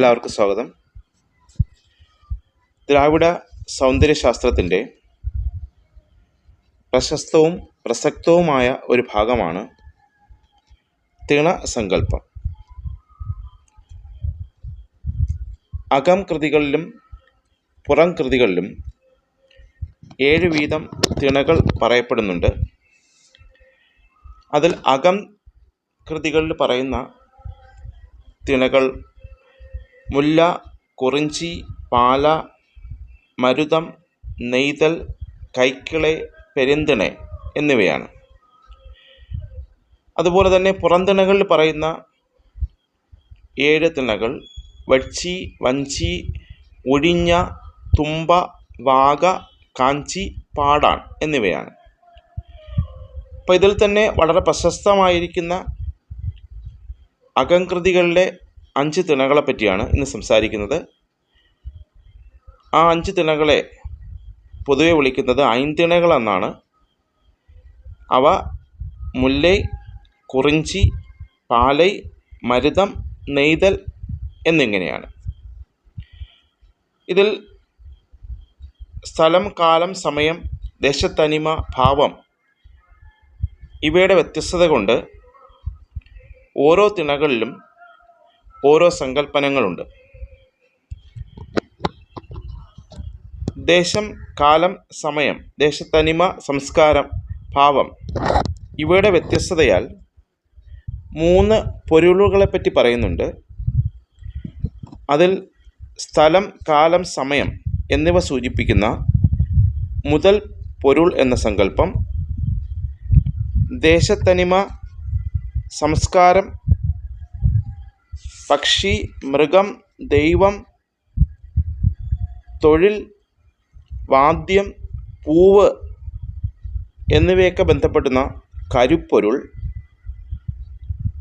എല്ലാവർക്കും സ്വാഗതം. ദ്രാവിഡ സൗന്ദര്യശാസ്ത്രത്തിന്റെ പ്രശസ്തവും പ്രസക്തവുമായ ഒരു ഭാഗമാണ് തിണസങ്കല്പം അകം കൃതികളിലും പുറം കൃതികളിലും ഏഴ് വീതം തിണകൾ പറയപ്പെടുന്നുണ്ട്. അതിൽ അകം കൃതികളിൽ പറയുന്ന തിണകൾ മുല്ല കുറിഞ്ചി പാല മരുതം നെയ്തൽ കൈക്കിളെ പെരുന്തിണ എന്നിവയാണ്. അതുപോലെ തന്നെ പുറംതിണകളിൽ പറയുന്ന ഏഴ് തിണകൾ വച്ചി വഞ്ചി ഒഴിഞ്ഞ തുമ്പ വാഗ കാഞ്ചി പാടാൻ എന്നിവയാണ്. അപ്പോൾ ഇതിൽ തന്നെ വളരെ പ്രശസ്തമായിരിക്കുന്ന അകംകൃതികളിലെ അഞ്ച് തിണകളെ പറ്റിയാണ് ഇന്ന് സംസാരിക്കുന്നത്. ആ അഞ്ച് തിണകളെ പൊതുവെ വിളിക്കുന്നത് ഐന്തിണകൾ എന്നാണ് അവ മുല്ലൈ കുറിഞ്ചി പാലൈ മരുതം നെയ്തൽ എന്നിങ്ങനെയാണ്. ഇതിൽ സ്ഥലം കാലം സമയം ദേശത്തനിമ ഭാവം ഇവയുടെ വ്യത്യസ്തത കൊണ്ട് ഓരോ തിണകളിലും ഓരോ സങ്കല്പനങ്ങളുണ്ട്. ദേശം കാലം സമയം ദേശത്തനിമ സംസ്കാരം ഭാവം ഇവയുടെ വ്യത്യസ്തതയാൽ മൂന്ന് പൊരുളുകളെപ്പറ്റി പറയുന്നുണ്ട്. അതിൽ സ്ഥലം കാലം സമയം എന്നിവ സൂചിപ്പിക്കുന്ന മുതൽ പൊരുൾ എന്ന സങ്കല്പം ദേശത്തനിമ സംസ്കാരം പക്ഷി മൃഗം ദൈവം തൊഴിൽ വാദ്യം പൂവ് എന്നിവയൊക്കെ ബന്ധപ്പെടുന്ന കരുപ്പൊരുൾ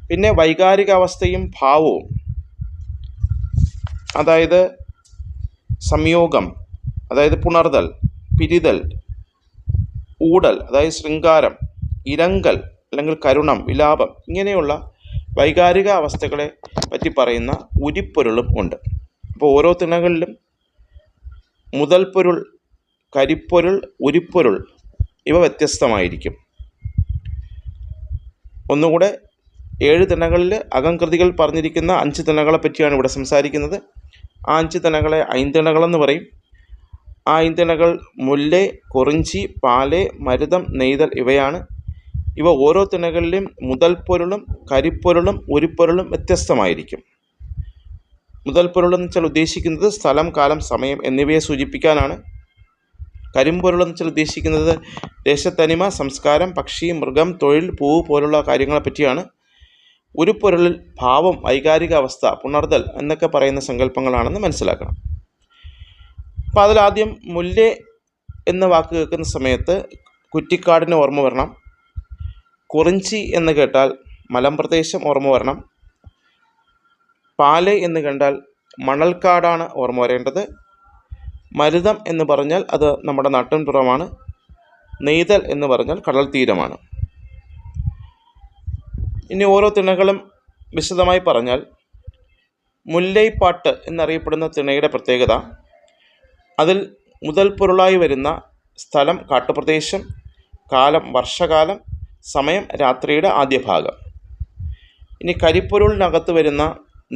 പിന്നെ വൈകാരികാവസ്ഥയും ഭാവവും. അതായത് സംയോഗം അതായത് പുണർതൽ പിരിതൽ ഊടൽ അതായത് ശൃംഗാരം ഇരങ്കൽ അല്ലെങ്കിൽ കരുണം വിലാപം ഇങ്ങനെയുള്ള വൈകാരിക അവസ്ഥകളെ പറ്റി പറയുന്ന ഉരിപ്പൊരുളും ഉണ്ട്. അപ്പോൾ ഓരോ തിണകളിലും മുതൽപ്പൊരുൾ പൊരുൾ കരിപ്പൊരുൾ ഉരിപ്പൊരുൾ ഇവ വ്യത്യസ്തമായിരിക്കും. ഒന്നുകൂടെ ഏഴ് തിണകളിൽ അകംകൃതികൾ പറഞ്ഞിരിക്കുന്ന അഞ്ച് തിണകളെ പറ്റിയാണ് ഇവിടെ സംസാരിക്കുന്നത്. ആ അഞ്ച് തിണകളെ ഐന്തിണകളെന്ന് പറയും. ആ ഐന്തിണകൾ മുല്ലേ കുറിഞ്ചി പാലെ മരുതം നെയ്തൽ ഇവയാണ്. ഇവ ഓരോ തിണകളിലെയും മുതൽ പൊരുളും കരിപ്പൊരുളും ഉരുപ്പൊരുളും വ്യത്യസ്തമായിരിക്കും. മുതൽ പൊരുളെന്ന് വെച്ചാൽ ഉദ്ദേശിക്കുന്നത് സ്ഥലം കാലം സമയം എന്നിവയെ സൂചിപ്പിക്കാനാണ്. കരിമ്പൊരുളെന്ന് വെച്ചാൽ ഉദ്ദേശിക്കുന്നത് ദേശത്തനിമ സംസ്കാരം പക്ഷി മൃഗം തൊഴിൽ പൂവ് പോലുള്ള കാര്യങ്ങളെ പറ്റിയാണ്. ഉരുപ്പൊരുളിൽ ഭാവം വൈകാരിക അവസ്ഥ പുണർതൽ എന്നൊക്കെ പറയുന്ന സങ്കല്പങ്ങളാണെന്ന് മനസ്സിലാക്കണം. അപ്പോൾ അതിലാദ്യം മുല്ലേ എന്ന വാക്ക് കേൾക്കുന്ന സമയത്ത് കുറ്റിക്കാടിന് ഓർമ്മ വരണം. കുറിഞ്ചി എന്ന് കേട്ടാൽ മലമ്പ്രദേശം ഓർമ്മ വരണം. പാൽ എന്ന് കണ്ടാൽ മണൽക്കാടാണ് ഓർമ്മ വരേണ്ടത്. മരുതം എന്ന് പറഞ്ഞാൽ അത് നമ്മുടെ നാട്ടിൻപുറമാണ്. നെയ്തൽ എന്ന് പറഞ്ഞാൽ കടൽ തീരമാണ്. ഇനി ഓരോ തിണകളും വിശദമായി പറഞ്ഞാൽ മുല്ലൈപ്പാട്ട് എന്നറിയപ്പെടുന്ന തിണയുടെ പ്രത്യേകത. അതിൽ മുതൽ പൊരുളായി വരുന്ന സ്ഥലം കാട്ടുപ്രദേശം കാലം വർഷകാലം സമയം രാത്രിയുടെ ആദ്യ ഭാഗം. ഇനി കരിപ്പൊരുളിനകത്ത് വരുന്ന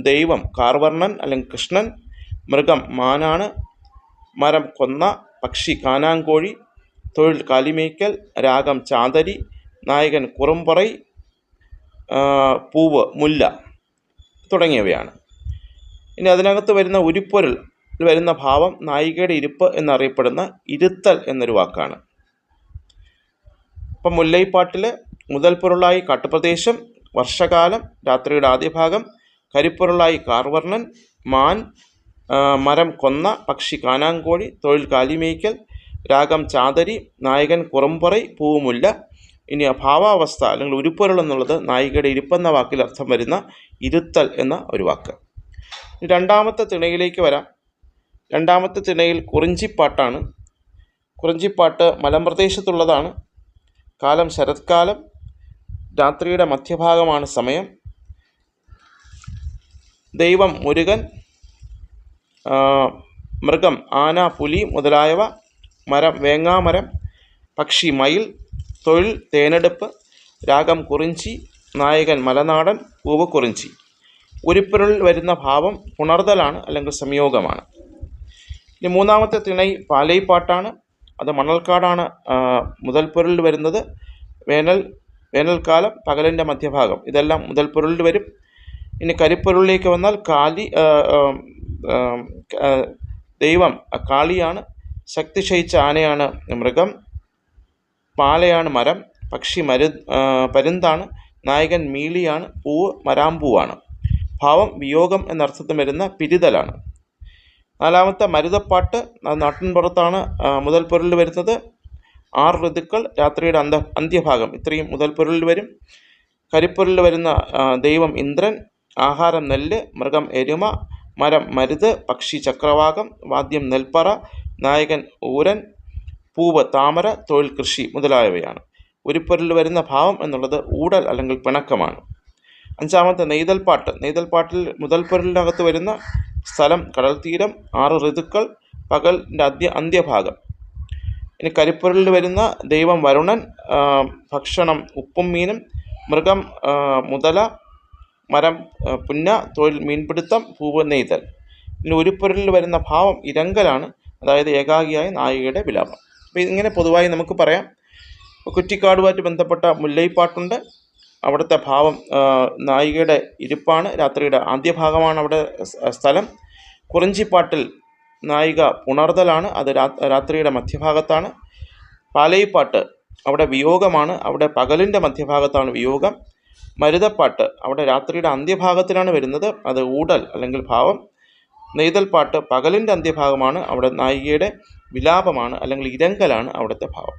ദൈവം കാർവർണൻ അല്ലെങ്കിൽ കൃഷ്ണൻ മൃഗം മാനാണ് മരം കൊന്ന പക്ഷി കാനാങ്കോഴി തൊഴിൽ കാലിമേക്കൽ രാഗം ചാതരി നായകൻ കുറുമ്പറൈ പൂവ് മുല്ല തുടങ്ങിയവയാണ്. ഇനി അതിനകത്ത് വരുന്ന ഉരുപ്പൊരുൾ വരുന്ന ഭാവം നായികയുടെ ഇരിപ്പ് എന്നറിയപ്പെടുന്ന ഇരുത്തൽ എന്നൊരു വാക്കാണ്. ഇപ്പം മുല്ലൈപ്പാട്ടിൽ മുതൽ പൊരുളായി കാട്ടുപ്രദേശം വർഷകാലം രാത്രിയുടെ ആദ്യ ഭാഗം കരിപ്പൊരുളായി കാർവർണൻ മാൻ മരം കൊന്ന പക്ഷി കാനാങ്കോഴി തൊഴിൽ കാലിമേയ്ക്കൽ രാഗം ചാതരി നായകൻ കുറുമ്പറൈ പൂവുമുല്ല ഇനി അഭാവാവസ്ഥ അല്ലെങ്കിൽ ഉരുപ്പൊരുൾ എന്നുള്ളത് നായികയുടെ ഇരിപ്പെന്ന വാക്കിൽ അർത്ഥം വരുന്ന ഇരുത്തൽ എന്ന ഒരു വാക്ക്. രണ്ടാമത്തെ തിണയിലേക്ക് വരാം. രണ്ടാമത്തെ തിണയിൽ കുറിഞ്ചിപ്പാട്ടാണ്. കുറിഞ്ചിപ്പാട്ട് മലമ്പ്രദേശത്തുള്ളതാണ്. കാലം ശരത്കാലം രാത്രിയുടെ മധ്യഭാഗമാണ് സമയം. ദൈവം മുരുകൻ മൃഗം ആന പുലി മുതലായവ മരം വേങ്ങാമരം പക്ഷി മയിൽ തൊഴിൽ തേനെടുപ്പ് രാഗം കുറിഞ്ചി നായകൻ മലനാടൻ പൂവ് കുറിഞ്ചി. ഉരുപ്പുരുളിൽ വരുന്ന ഭാവം പുണർതലാണ് അല്ലെങ്കിൽ സംയോഗമാണ്. ഇനി മൂന്നാമത്തെ തിണൈ പാലൈപ്പാട്ടാണ്. അത് മണൽക്കാടാണ് ആ, മുതൽപ്പൊരുളിൽ വരുന്നത്. വേനൽ വേനൽക്കാലം പകലിന്റെ മധ്യഭാഗം. ഇതെല്ലാം മുതൽപ്പൊരുളിൽ വരും. ഇനി കരിപ്പൊരുളിലേക്ക് വന്നാൽ കാലി ദൈവം കാളിയാണ്. ശക്തി ക്ഷയിച്ച ആനയാണ് മൃഗം. പാലയാണ് മരം. പക്ഷി മരു പരുന്താണ്. നായകൻ മീളിയാണ് പൂവ് മരാമ്പൂവാണ്. ഭാവം വിയോഗം എന്നർത്ഥത്തിൽ വരുന്ന പിരിതലാണ്. നാലാമത്തെ മരുതപ്പാട്ട് നാട്ടിൻപുറത്താണ് മുതൽ പൊരുളിൽ വരുന്നത്. ആറ് ഋതുക്കൾ രാത്രിയുടെ അന്ത അന്ത്യഭാഗം. ഇത്രയും മുതൽ പൊരുളിൽ വരും. കരിപ്പൊരുളിൽ വരുന്ന ദൈവം ഇന്ദ്രൻ ആഹാരം നെല്ല് മൃഗം എരുമ മരം മരുത് പക്ഷി ചക്രവാകം വാദ്യം നെൽപ്പറ നായകൻ ഊരൻ പൂവ് താമര തൊഴിൽ കൃഷി മുതലായവയാണ്. ഉരുപ്പൊരുളിൽ വരുന്ന ഭാവം എന്നുള്ളത് ഊടൽ അല്ലെങ്കിൽ പിണക്കമാണ്. അഞ്ചാമത്തെ നെയ്തൽപ്പാട്ട്. നെയ്തൽപ്പാട്ടിൽ മുതൽപ്പൊരുളിനകത്ത് വരുന്ന സ്ഥലം കടൽത്തീരം തീരം ആറ് ഋതുക്കൾ പകലിന്റെ അന്ത്യ അന്ത്യഭാഗം. ഇനി കരിപ്പൊരുളിൽ വരുന്ന ദൈവം വരുണൻ ഭക്ഷണം ഉപ്പും മീനും മൃഗം മുതല മരം പുന്ന തൊഴിൽ മീൻപിടുത്തം പൂവ് നെയ്തൽ. ഇനി ഉരുപ്പൊരുളിൽ വരുന്ന ഭാവം ഇരങ്കലാണ് അതായത് ഏകാഗിയായ നായികയുടെ വിലാപം. അപ്പോൾ ഇങ്ങനെ പൊതുവായി നമുക്ക് പറയാം. കുറ്റിക്കാടുമായിട്ട് ബന്ധപ്പെട്ട മുല്ലൈപ്പാട്ടുണ്ട്. അവിടുത്തെ ഭാവം നായികയുടെ ഇരിപ്പാണ് രാത്രിയുടെ ആദ്യ ഭാഗമാണ് അവിടെ സ്ഥലം. കുറിഞ്ചിപ്പാട്ടിൽ നായിക പുണർതലാണ് അത് രാത്രിയുടെ മധ്യഭാഗത്താണ്. പാലയിപ്പാട്ട് അവിടെ വിയോഗമാണ് അവിടെ പകലിന്റെ മധ്യഭാഗത്താണ് വിയോഗം. മരുതപ്പാട്ട് അവിടെ രാത്രിയുടെ അന്ത്യഭാഗത്തിലാണ് വരുന്നത് അത് ഊടൽ അല്ലെങ്കിൽ ഭാവം. നെയ്തൽപ്പാട്ട് പകലിന്റെ അന്ത്യഭാഗമാണ് അവിടെ നായികയുടെ വിലാപമാണ് അല്ലെങ്കിൽ ഇരങ്കലാണ് അവിടുത്തെ ഭാവം.